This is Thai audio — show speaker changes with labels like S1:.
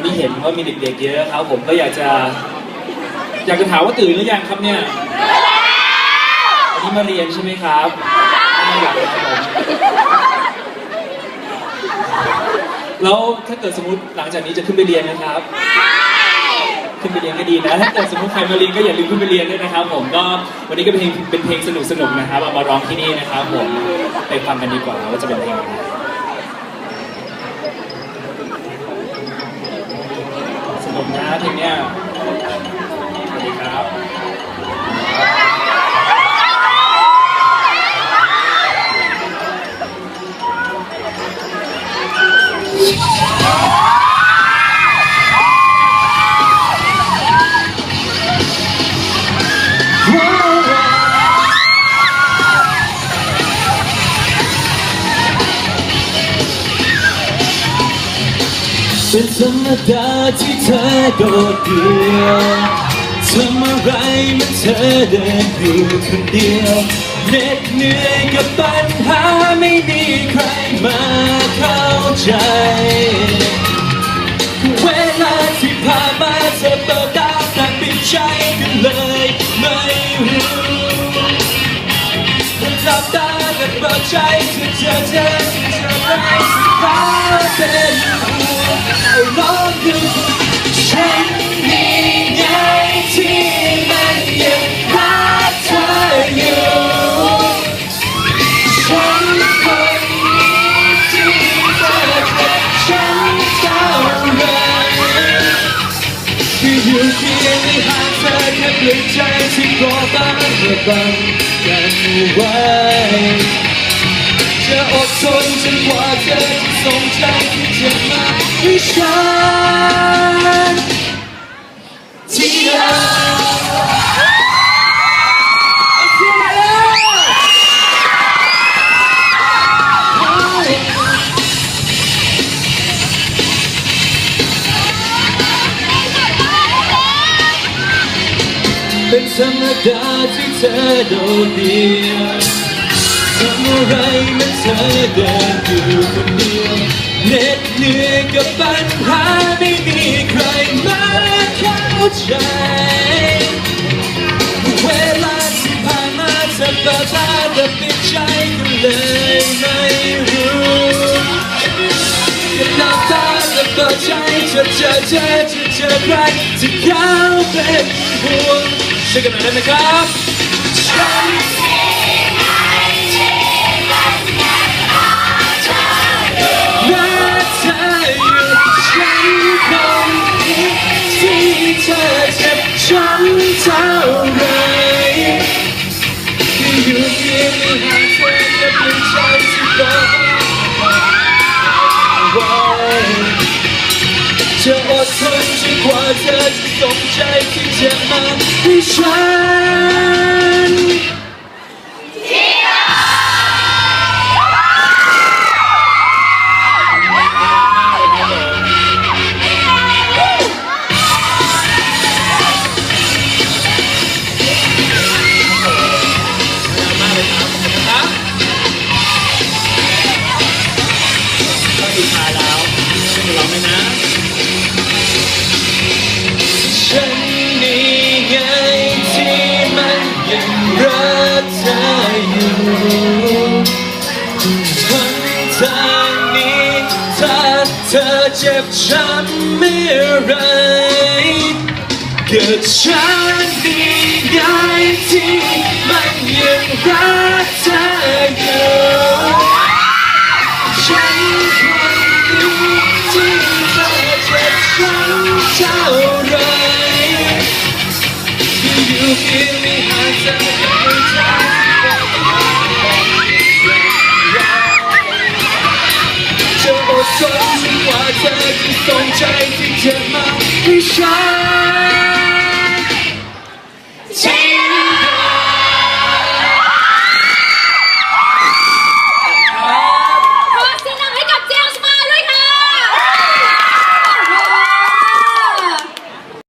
S1: วันนี้เห็นว่ามีเด็กๆเยอะครับผมก็อยากจะ อยากจะถามว่าตื่นหรือยังครับเนี่ยวันนี้มาเรียนใช่ไหมครับไม่อยากครับผมแล้วถ้าเกิดสมมติหลังจากนี้จะขึ้นไปเรียนนะครับขึ้นไปเรียนก็ดีนะถ้าเกิดสมมติใครมาเรียนก็อย่าลืมขึ้นไปเรียนด้วยนะครับ ผมก็วันนี้ก็เป็นเพลงเป็นเพลงสนุกสนุกๆนะครับเอามาร้องที่นี่นะครับ ผมไปฟังกันดีกว่าว่าจะเป็นเพลงอะไร เป็
S2: นธรรมดาที่เธอโดดเดี่ยวทำอะไรเมื่อเธอเดินอยู่คนเดียวเหน็ดเหนื่อยกับปัญหาไม่มีใครมาเข้าใจ เวลาที่ผ่านมาเธอเปิดตาแต่ปิดใจกันเลยไม่รู้หลับตาและเปิดใจเธอเจอเธอที่เธอไม่สิพาเป็นห่วงเอาลองดูฉันมีไงที่มันยังรักเธออยู่ฉันคนนี้ที่เธอเป็นฉันเท่าไรที่อยู่เพียงในหางเธอแค่เปลี่ยนใจที่ก่อ บ้านระบังกันไว้จะอดทนจนกว่าเธอจะส่งใจที่จะ ให้ฉันที่รักเอเป็นธรรมดาที่เธอโดดเดี่ยวทำอะไรเมื่อเธอเดินอยู่คนเดียว เหน็ดเหนื่อยกับปัญหาไม่มีใครมาเข้าใจเวลาที่ผ่านมาเธอเปิดตาแต่ปิดใจก็เลยไม่รู้จะหลับตาและเปิดใจจะเจอเจอจะเจอใครที่เขาเป็นห่วงช่วยกันหน่อยได้ไหมครับ ใจที่จะมาให้ฉัน เจ็บช้ำเมื่อไรเกิดฉันนี่ไงที่มันยังรักเธออยู่ฉันคนนี้ที่เธอเจ็บช้ำเท่าไรที่อยู่เใจที่เธอมาให้ฉัน